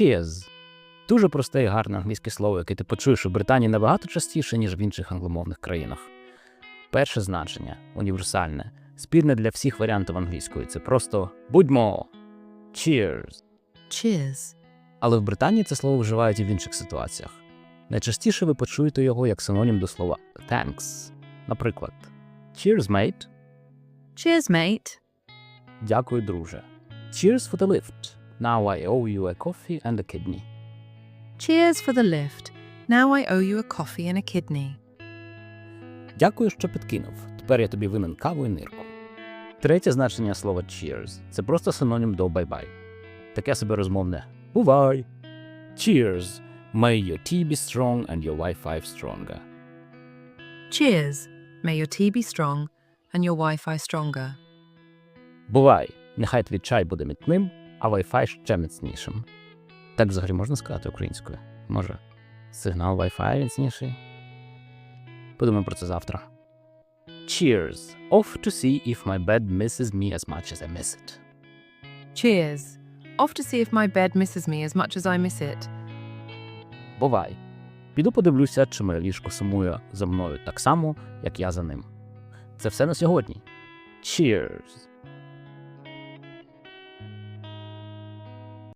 Cheers. Дуже просте і гарне англійське слово, яке ти почуєш у Британії набагато частіше, ніж в інших англомовних країнах. Перше значення універсальне, спільне для всіх варіантів англійської. Це просто будьмо. Cheers. Cheers. Але в Британії це слово вживають і в інших ситуаціях. Найчастіше ви почуєте його як синонім до слова thanks. Наприклад, Cheers, mate. Cheers, mate. Дякую, друже. Cheers for the lift. Now I owe you a coffee and a kidney. Cheers for the lift. Now I owe you a coffee and a kidney. Дякую, що підкинув. Тепер я тобі винен каву і нирку. Третє значення слова cheers це просто синонім до бай-бай. Таке собі розмовне бувай. Cheers. May your tea be strong and your Wi-Fi stronger. Cheers. May your tea be strong and your Wi-Fi stronger. Бувай. Нехай твій чай буде міцним, а Wi-Fi ще міцнішим. Так взагалі можна сказати українською? Може, сигнал Wi-Fi міцніший? Подумаємо про це завтра. Cheers. Off to see if my bed misses me as much as I miss it. Cheers. Off to see if my bed misses me as much as I miss it. Бувай. Піду подивлюся, чи моє ліжко сумує за мною так само, як я за ним. Це все на сьогодні. Cheers!